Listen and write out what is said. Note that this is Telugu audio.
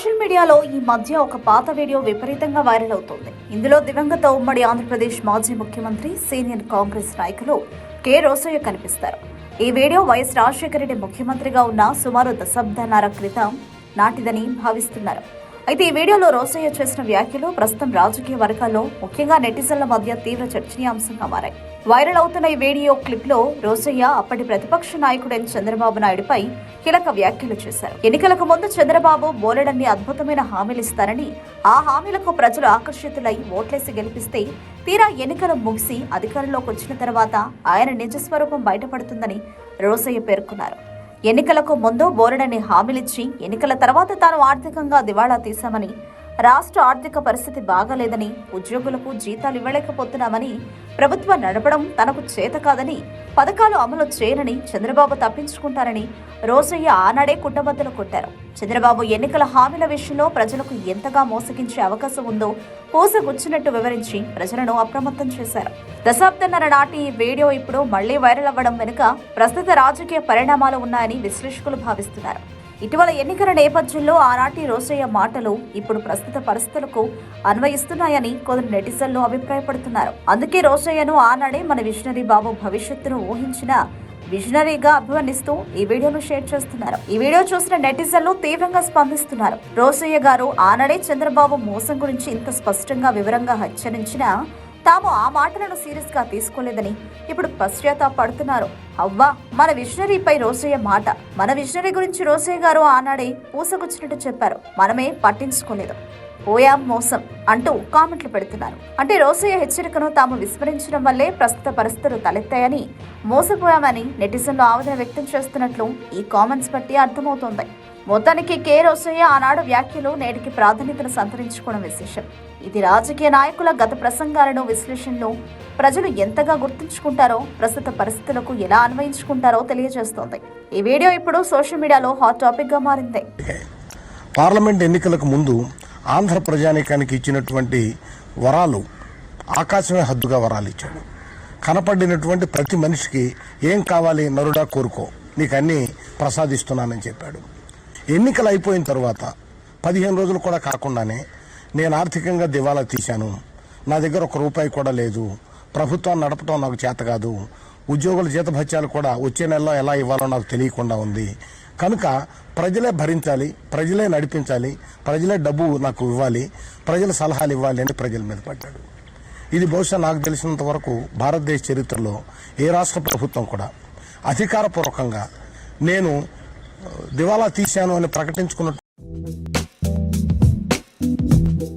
సోషల్ మీడియాలో ఈ మధ్య ఒక పాత వీడియో విపరీతంగా వైరల్ అవుతోంది. ఇందులో దివంగత ఉమ్మడి ఆంధ్రప్రదేశ్ మాజీ ముఖ్యమంత్రి సీనియర్ కాంగ్రెస్ నాయకులు కె. రోసయ్య కనిపిస్తారు. ఈ వీడియో వైఎస్ రాజశేఖర రెడ్డి ముఖ్యమంత్రిగా ఉన్న సుమారు దశాబ్దాన్నర క్రితం నాటిదని భావిస్తున్నారు. అయితే ఈ వీడియోలో రోసయ్య చేసిన వ్యాఖ్యలు ప్రస్తుతం రాజకీయ వర్గాల్లో ముఖ్యంగా నెటిజన్ల మధ్య తీవ్ర చర్చనీయాంశంగా మారాయి. వైరల్ అవుతున్న ఈ వీడియో క్లిప్లో రోసయ్య అప్పటి ప్రతిపక్ష నాయకుడైన చంద్రబాబు నాయుడుపై కీలక వ్యాఖ్యలు చేశారు. ఎన్నికలకు ముందు చంద్రబాబు బోలెడన్ని అద్భుతమైన హామీలు ఇస్తారని ఆ హామీలకు ప్రజలు ఆకర్షితులై ఓట్లేసి గెలిపిస్తే తీరా ఎన్నికలు ముగిసి అధికారంలోకి వచ్చిన తర్వాత ఆయన నిజస్వరూపం బయటపడుతుందని రోసయ్య పేర్కొన్నారు. ఎన్నికలకు ముందు బోరడని హామీలిచ్చి ఎన్నికల తర్వాత తాను ఆర్థికంగా దివాళా తీశామని రాష్ట్ర ఆర్థిక పరిస్థితి బాగాలేదని ఉద్యోగులకు జీతాలు ఇవ్వలేకపోతున్నామని ప్రభుత్వం నడపడం తనకు చేత కాదని పథకాలు అమలు చేయనని చంద్రబాబు తప్పించుకుంటారని రోజయ్య ఆనాడే కుట్టబద్దలు కొట్టారు. చంద్రబాబు ఎన్నికల హామీల విషయంలో ప్రజలకు ఎంతగా మోసగించే అవకాశం ఉందో పూసగుచ్చినట్టు వివరించి ప్రజలను అప్రమత్తం చేశారు. దశాబ్దన్నర నాటి ఈ వీడియో ఇప్పుడు మళ్ళీ వైరల్ అవ్వడం వెనుక ప్రస్తుత రాజకీయ పరిణామాలు ఉన్నాయని విశ్లేషకులు భావిస్తున్నారు. ఇటీవల ఎన్నికల నేపథ్యంలో ఆనాటి రోసయ్య మాటలు ఇప్పుడు ప్రస్తుత పరిస్థితులకు అన్వయిస్తున్నాయని కొందరు నెటిజన్లు అభిప్రాయపడుతున్నారు. అందుకే రోసయ్యను ఆనాడే మన విషనరీ బాబు భవిష్యత్తును ఊహించిన విజనరీగా అభివర్ణిస్తూ ఈ వీడియోను షేర్ చేస్తున్నారు. ఈ వీడియో చూసిన నెటిజన్లు తీవ్రంగా స్పందిస్తున్నారు. రోసయ్య గారు ఆనాడే చంద్రబాబు మోసం గురించి ఇంత స్పష్టంగా వివరంగా హెచ్చరించినా తాము ఆ మాటలను సీరియస్గా తీసుకోలేదని ఇప్పుడు పశ్చాత్తాపడుతున్నారు. అవ్వా మన విషనరీపై రోసయ్య మాట. మన విషనరీ గురించి రోసయ్య గారు ఆనాడే పూసగుచ్చినట్టు చెప్పారు. మనమే పట్టించుకోలేదు. ఓయా మోసం అంటూ కామెంట్లు పెడుతున్నారు. అంటే రోసయ్య హెచ్చరికను తాము విస్మరించడం వల్లే ప్రస్తుత పరిస్థితులు తలెత్తాయని మోసపోయామని నెటిజన్లు ఆవేదన వ్యక్తం చేస్తున్నట్లు ఈ కామెంట్స్ బట్టి అర్థమవుతోంది. మొత్తానికి కే రోసయ్య ఆనాడు వ్యాఖ్యలు నేటికి ప్రాధాన్యతను సంతరించుకోవడం విశేషం. ఇది రాజకీయ నాయకుల గత ప్రసంగాలను విశ్లేషణలు ప్రజలు ఎంతగా గుర్తుంచుకుంటారో ప్రస్తుత పరిస్థితులకు ఎలా అన్వయించుకుంటారో తెలియజేస్తోంది. ఈ వీడియో ఇప్పుడు సోషల్ మీడియాలో హాట్ టాపిక్గా మారింది. పార్లమెంట్ ఎన్నికలకు ముందు ఆంధ్ర ప్రజానీకానికి ఇచ్చినటువంటి వరాలు ఆకాశమే హద్దుగా వరాలు ఇచ్చాడు. కనపడినటువంటి ప్రతి మనిషికి ఏం కావాలి నరుడా కోరుకో నీకు అన్నీ ప్రసాదిస్తున్నానని చెప్పాడు. ఎన్నికలు అయిపోయిన తర్వాత పదిహేను రోజులు కూడా కాకుండానే నేను ఆర్థికంగా దివాలా తీశాను. నా దగ్గర ఒక రూపాయి కూడా లేదు. ప్రభుత్వాన్ని నడపడం నాకు చేత కాదు. ఉద్యోగుల జీతభత్యాలు కూడా వచ్చే నెలలో ఎలా ఇవ్వాలో నాకు తెలియకుండా ఉంది. కనుక ప్రజలే భరించాలి ప్రజలే నడిపించాలి ప్రజలే డబ్బు నాకు ఇవ్వాలి ప్రజల సలహాలు ఇవ్వాలి అని ప్రజల మీద పడ్డాడు. ఇది బహుశా నాకు తెలిసినంత వరకు భారతదేశ చరిత్రలో ఏ రాష్ట్ర ప్రభుత్వం కూడా అధికారపూర్వకంగా నేను దివాలా తీశాను అని ప్రకటించుకున్నట్టు